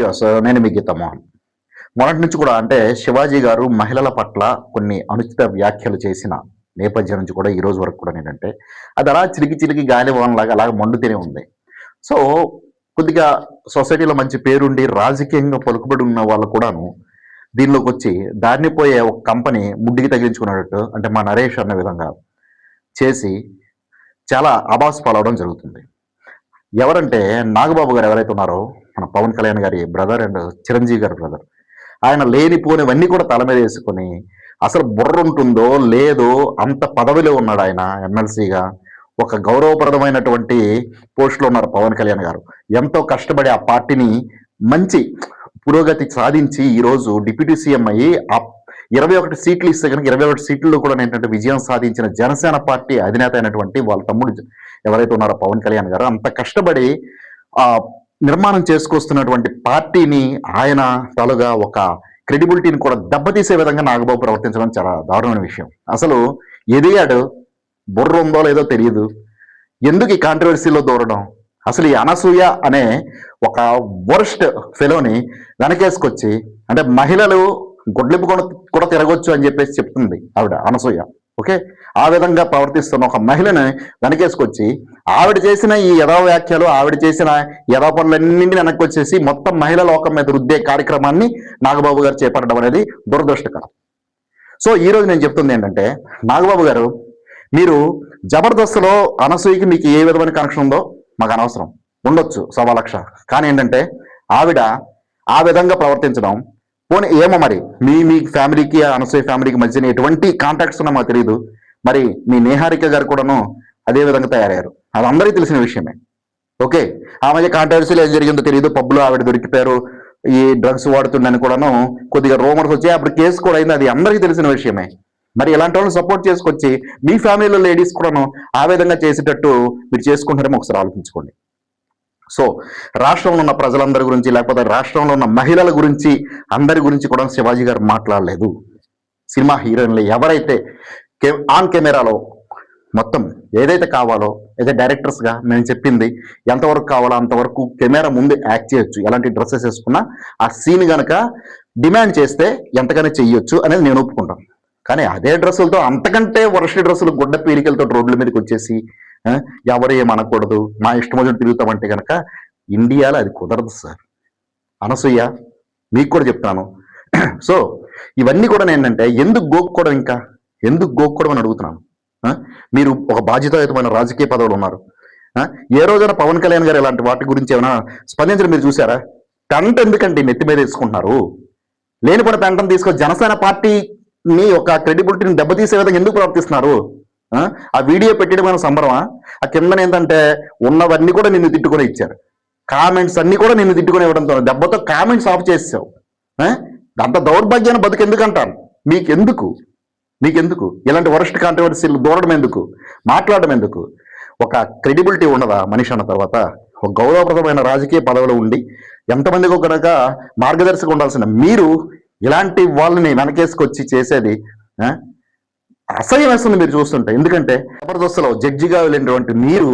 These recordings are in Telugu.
యూస్ నేను మీ గీత మొన్నటి నుంచి కూడా అంటే శివాజీ గారు మహిళల పట్ల కొన్ని అనుచిత వ్యాఖ్యలు చేసిన నేపథ్యం నుంచి కూడా ఈ రోజు వరకు కూడా నేనంటే అది అలా చిలికి చిలికి గాలి లాగా అలాగ మండుతూనే ఉంది. సో కొద్దిగా సొసైటీలో మంచి పేరుండి రాజకీయంగా పలుకుబడి ఉన్న వాళ్ళు కూడాను దీనిలోకి వచ్చి దారిని పోయే ఒక కంపెనీ ముడ్డికి తగిలించుకున్నట్టు అంటే మా నరేష్ అన్న విధంగా చేసి చాలా అబాస్ పాలవడం జరుగుతుంది. ఎవరంటే నాగబాబు గారు ఎవరైతే ఉన్నారో మన పవన్ కళ్యాణ్ గారి బ్రదర్ అండ్ చిరంజీవి గారి బ్రదర్ ఆయన లేనిపోనివన్నీ కూడా తల మీద వేసుకొని అసలు బుర్ర ఉంటుందో లేదో అంత పదవిలో ఉన్నాడు ఆయన ఎమ్మెల్సీగా. ఒక గౌరవప్రదమైనటువంటి పోస్టులో ఉన్నారు పవన్ కళ్యాణ్ గారు. ఎంతో కష్టపడి ఆ పార్టీని మంచి పురోగతి సాధించి ఈరోజు డిప్యూటీ సీఎం అయ్యి ఆ ఇరవై ఒకటి సీట్లు ఇస్తే కనుక ఇరవై ఒకటి సీట్లలో కూడా ఏంటంటే విజయం సాధించిన జనసేన పార్టీ అధినేత అయినటువంటి వాళ్ళ తమ్ముడు ఎవరైతే ఉన్నారో పవన్ కళ్యాణ్ గారు అంత కష్టపడి నిర్మాణం చేసుకొస్తున్నటువంటి పార్టీని ఆయన తాలుగా ఒక క్రెడిబిలిటీని కూడా దెబ్బతీసే విధంగా నాగబాబు ప్రవర్తించడం చాలా దారుణమైన విషయం. అసలు ఎదిగాడు బుర్ర ఉందో లేదో తెలియదు ఎందుకు ఈ కాంట్రవర్సీలో దూరడం? అసలు ఈ అనసూయ అనే ఒక వర్స్ట్ ఫెలోని వెనకేసుకొచ్చి అంటే మహిళలు గొడ్లింపు కూడా కూడా తిరగొచ్చు అని చెప్పేసి చెప్తుంది ఆవిడ అనసూయ. ఓకే? ఆ విధంగా ప్రవర్తిస్తున్న ఒక మహిళని వెనకేసుకొచ్చి ఆవిడ చేసిన ఈ యథా వ్యాఖ్యలు ఆవిడ చేసిన యథా పనులన్నింటినీ వెనక్కి వచ్చేసి మొత్తం మహిళా లోకం మీద రుద్దే కార్యక్రమాన్ని నాగబాబు గారు చేపట్టడం అనేది దురదృష్టకరం. సో ఈ రోజు నేను చెప్తుంది ఏంటంటే నాగబాబు గారు మీరు జబర్దస్త్లో అనసూయకి మీకు ఏ విధమైన కనెక్షన్ ఉందో మాకు అనవసరం. ఉండొచ్చు సవా లక్ష. కానీ ఏంటంటే ఆవిడ ఆ విధంగా ప్రవర్తించడం పోనీ ఏమో మరి మీ మీ ఫ్యామిలీకి అనసూయ ఫ్యామిలీకి మధ్యన ఎటువంటి కాంటాక్ట్స్ ఉన్నా మాకు తెలియదు మరి మీ నేహారిక గారు కూడాను అదే విధంగా తయారయ్యారు. అది అందరికీ తెలిసిన విషయమే. ఓకే? ఆ మధ్య కాంట్రవర్సీలు ఏం జరిగిందో తెలియదు పబ్లో ఆవిడ దొరికిపోయారు. ఈ డ్రగ్స్ వాడుతుండని కూడాను కొద్దిగా రోమర్స్ వచ్చాయి. అప్పుడు కేసు కూడా అయింది. అది అందరికీ తెలిసిన విషయమే. మరి ఇలాంటి వాళ్ళని సపోర్ట్ చేసుకొచ్చి మీ ఫ్యామిలీలో లేడీస్ కూడాను ఆ విధంగా చేసేటట్టు మీరు చేసుకుంటారేమో ఒకసారి ఆలోచించుకోండి. సో రాష్ట్రంలో ఉన్న ప్రజలందరి గురించి లేకపోతే రాష్ట్రంలో ఉన్న మహిళల గురించి అందరి గురించి కూడా శివాజీ గారు మాట్లాడలేదు. సినిమా హీరోయిన్లు ఎవరైతే కె- ఆన్ కెమెరాలో మొత్తం ఏదైతే కావాలో అయితే డైరెక్టర్స్గా నేను చెప్పింది ఎంతవరకు కావాలో అంతవరకు కెమెరా ముందు యాక్ట్ చేయొచ్చు. ఎలాంటి డ్రెస్సెస్ వేసుకున్నా ఆ సీన్ కనుక డిమాండ్ చేస్తే ఎంతగానే చెయ్యొచ్చు అనేది నేను ఒప్పుకుంటాను. కానీ అదే డ్రెస్సులతో అంతకంటే వర్ష డ్రెస్సులు గుడ్డ పీలికలతో రోడ్ల మీదకి వచ్చేసి ఎవరు ఏమనకూడదు మా ఇష్టం వచ్చినట్టు తిరుగుతామంటే కనుక ఇండియాలో అది కుదరదు సార్. అనసూయ మీకు కూడా చెప్తాను. సో ఇవన్నీ కూడా ఏంటంటే ఎందుకు గోక్కోవడం ఇంకా? ఎందుకు గోక్కోవడం అని అడుగుతున్నాను? మీరు ఒక బాధ్యతాయుతమైన రాజకీయ పదవులు ఉన్నారు. ఏ రోజైనా పవన్ కళ్యాణ్ గారు ఇలాంటి వాటి గురించి ఏమైనా స్పందించడం మీరు చూసారా కంట ఎందుకంటే నెత్తి మీద వేసుకుంటున్నారు? లేనిపోయిన పెంటను తీసుకొని జనసేన పార్టీని ఒక క్రెడిబిలిటీని దెబ్బతీసే విధంగా ఎందుకు ప్రవర్తిస్తున్నారు? ఆ? వీడియో పెట్టడం సంబరమా? ఆ కింద ఏంటంటే ఉన్నవన్నీ కూడా నిన్ను తిట్టుకొని ఇచ్చారు. కామెంట్స్ అన్ని కూడా నిన్ను తిట్టుకొని ఇవ్వడంతో దెబ్బతో కామెంట్స్ ఆఫ్ చేసావు అంత దౌర్భాగ్యాన్ని బతుకెందుకు అంటాను? మీకెందుకు? మీకెందుకు? ఇలాంటి వరస్ట్ కాంట్రవర్సీలు దూరడం ఎందుకు? మాట్లాడడం ఎందుకు? ఒక క్రెడిబిలిటీ ఉండదా మనిషి అన్న తర్వాత? ఒక గౌరవప్రదమైన రాజకీయ పదవిలో ఉండి ఎంతమందికో కనుక మార్గదర్శకం ఉండాల్సిన మీరు ఇలాంటి వాళ్ళని వెనకేసుకొచ్చి చేసేది అసహ్యం వేస్తుంది మీరు చూస్తుంటే. ఎందుకంటే జబర్దస్తులో జడ్జిగా వెళ్ళినటువంటి మీరు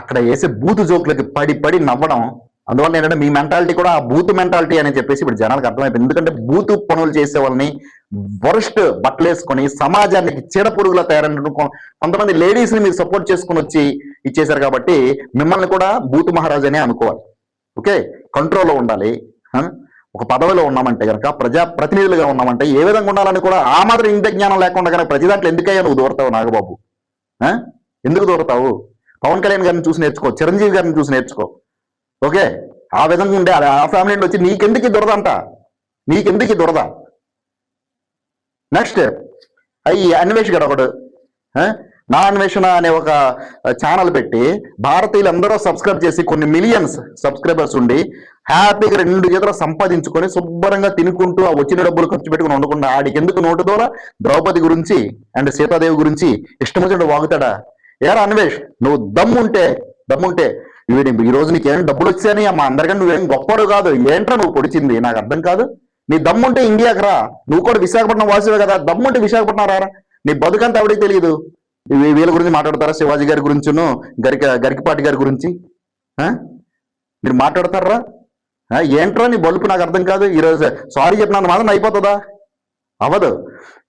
అక్కడ వేసే బూతు జోకులకి పడి పడి నవ్వడం అందువల్ల ఏంటంటే మీ మెంటాలిటీ కూడా ఆ బూత్ మెంటాలిటీ అని చెప్పేసి ఇప్పుడు జనాలకు అర్థమైపోయింది. ఎందుకంటే బూత్ పనులు చేసే వాళ్ళని వరస్ట్ బట్టలేసుకొని సమాజానికి చీడ పురుగుల తయారైన కొంతమంది లేడీస్ని మీరు సపోర్ట్ చేసుకుని వచ్చి ఇచ్చేశారు కాబట్టి మిమ్మల్ని కూడా బూత్ మహారాజ్ అనే అనుకోవాలి. ఓకే? కంట్రోల్లో ఉండాలి. ఒక పదవిలో ఉన్నామంటే కనుక ప్రజా ప్రతినిధులుగా ఉన్నామంటే ఏ విధంగా ఉండాలని కూడా ఆ మాత్రం ఇంత జ్ఞానం లేకుండా కనుక ప్రతి దాంట్లో ఎందుకయ్యా నువ్వు దూరతావు నాగబాబు? ఎందుకు దూరతావు? పవన్ కళ్యాణ్ గారిని చూసి నేర్చుకో చిరంజీవి గారిని చూసి నేర్చుకో. ఓకే? ఆ విధంగా ఉండే. ఆ- ఫ్యామిలీ నుండి వచ్చి నీకెందుకు ఈ దురద అంట? నీకెందుకు ఈ దురద? నెక్స్ట్ అయ్యి అన్వేష్ ఒకడు. నా అన్వేషణ అనే ఒక ఛానల్ పెట్టి భారతీయులందరూ సబ్స్క్రైబ్ చేసి కొన్ని మిలియన్స్ సబ్స్క్రైబర్స్ ఉండి హ్యాపీగా రెండు చేతులు సంపాదించుకొని శుభ్రంగా తినుకుంటూ ఆ వచ్చిన డబ్బులు ఖర్చు పెట్టుకుని ఉండకుండా ఆడికి ఎందుకు నోటు ద్వారా ద్రౌపది గురించి అండ్ సీతాదేవి గురించి ఇష్టం వచ్చినట్టు వాగుతాడా? ఏరా అన్వేష్ నువ్వు దమ్ముంటే దమ్ముంటే వీడి ఈ రోజు నీకేం డబ్బులు వచ్చాయని మా అందరికన్నా నువ్వేం గొప్పడు కాదు. ఏంట్రా నువ్వు పొడిచింది? నాకు అర్థం కాదు. నీ దమ్ముంటే ఇండియాకి రా. నువ్వు కూడా విశాఖపట్నం వాసివే కదా. దమ్ముంటే విశాఖపట్నం రారా? నీ బతుకంతా ఎవరికి తెలియదు? వీళ్ళ గురించి మాట్లాడతారా? శివాజీ గారి గురించును గరిక గరికపాటి గారి గురించి? మీరు మాట్లాడతారా? ఏంట్రా నీ బలుపు? నాకు అర్థం కాదు. ఈరోజు సారీ చెప్పినంత మాత్రం అయిపోతుందా? అవ్వదు.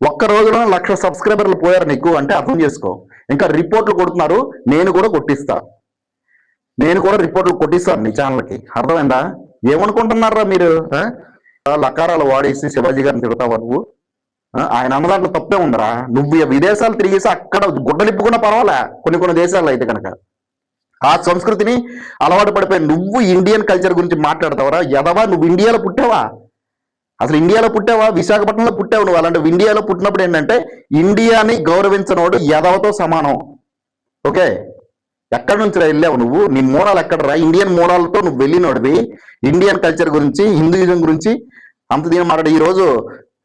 ఒక్క రోజులో లక్ష సబ్స్క్రైబర్లు పోయారు నీకు అంటే అర్థం చేసుకో. ఇంకా రిపోర్ట్లు కొడుతున్నారు. నేను కూడా కొట్టిస్తా. నేను కూడా రిపోర్ట్లు కొట్టిస్తాను నీ ఛానల్కి. అర్థమైందా? ఏమనుకుంటున్నారా మీరు? లకారాలు వాడేసి శివాజీ గారిని తిడతావు నువ్వు? ఆయన అన్న దాంట్లో తప్పే ఉందరా. నువ్వు విదేశాలు తిరిగేసి అక్కడ గుడ్డలిప్పుకున్నా పర్వాలే. కొన్ని కొన్ని దేశాల్లో అయితే కనుక. ఆ సంస్కృతిని అలవాటు పడిపోయి నువ్వు ఇండియన్ కల్చర్ గురించి మాట్లాడతావరా? ఎదవా నువ్వు ఇండియాలో పుట్టావా? అసలు ఇండియాలో పుట్టావా? విశాఖపట్నంలో పుట్టావు నువ్వు. అలాంటి ఇండియాలో పుట్టినప్పుడు ఏంటంటే ఇండియాని గౌరవించనోడు ఎదవతో సమానం. ఓకే? ఎక్కడి నుంచి రా వెళ్ళావు నువ్వు? నీ మూలాలు ఎక్కడ రా? ఇండియన్ మూలాలతో నువ్వు వెళ్ళినోడివి. ఇండియన్ కల్చర్ గురించి హిందూయిజం గురించి అంత దీని మాట్లాడు ఈ రోజు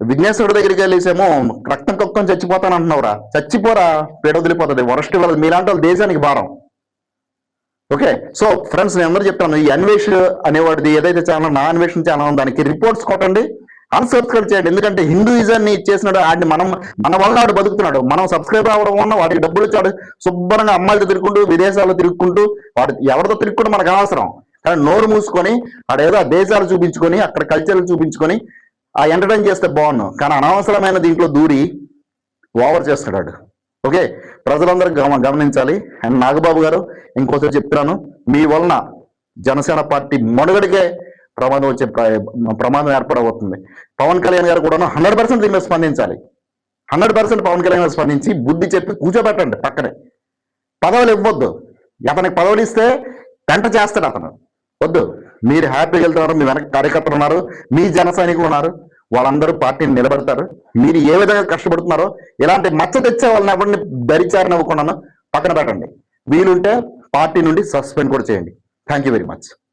విఘ్నేశ్వరుడి దగ్గరికి వెళ్ళేసేమో. రక్తం కక్కుని చచ్చిపోతాను అంటున్నావురా చచ్చిపోరా పేడ వదిలిపోతుంది. వరస్ట్ వాళ్ళు మీలాంటి వాళ్ళు దేశానికి భారం. ఓకే సో ఫ్రెండ్స్ నేను అందరూ చెప్తాను. ఈ అన్వేష్ అనేవాడిది ఏదైతే ఛానల్ నా అన్వేషణ ఛానల్ దానికి రిపోర్ట్స్ కొట్టండి. అన్సబ్స్క్రైబ్ చేయండి. ఎందుకంటే హిందూయిజాన్ని చేసినాడు ఆడిని మనం మన వల్ల ఆడు బతుకుతున్నాడు. మనం సబ్స్క్రైబ్ అవ్వడం వల్ల వాడికి డబ్బులు ఇచ్చాడు శుభ్రంగా అమ్మాయిలతో తిరుగుకుంటూ విదేశాల్లో తిరుగుకుంటూ వాడు ఎవరితో తిరుగుకుంటూ మనకు అనవసరం. కానీ నోరు మూసుకొని వాడేదో దేశాలు చూపించుకొని అక్కడ కల్చర్లు చూపించుకొని ఆ ఎంటర్టైన్ చేస్తే బాగున్నాం కానీ అనవసరమైన దీంట్లో దూరి ఓవర్ చేస్తున్నాడు ఓకే? ప్రజలందరూ గమ గమనించాలి. అండ్ నాగబాబు గారు ఇంకోసారి చెప్తున్నాను. మీ వలన జనసేన పార్టీ మొడగడికే ప్రమాదం వచ్చే ప్ర- ప్రమాదం ఏర్పడబోతుంది. పవన్ కళ్యాణ్ గారు కూడా హండ్రెడ్ పర్సెంట్ దీని మీద స్పందించాలి. హండ్రెడ్ పర్సెంట్ పవన్ కళ్యాణ్ గారు స్పందించి బుద్ధి చెప్పి కూర్చోబెట్టండి పక్కనే. పదవులు ఇవ్వద్దు. అతనికి పదవులు ఇస్తే పెంట చేస్తాడు అతను. వద్దు. మీరు హ్యాపీగా వెళ్తున్నారు మీ వెనక కార్యకర్తలు ఉన్నారు మీ జన సైనికులు ఉన్నారు వాళ్ళందరూ పార్టీని నిలబెడతారు. మీరు ఏ విధంగా కష్టపడుతున్నారో ఇలాంటి మచ్చ తెచ్చే వాళ్ళని ఎవరిని దరిచారని అవ్వకుండా పక్కన పెట్టండి. వీలుంటే పార్టీ నుండి సస్పెండ్ కూడా చేయండి. Thank you very much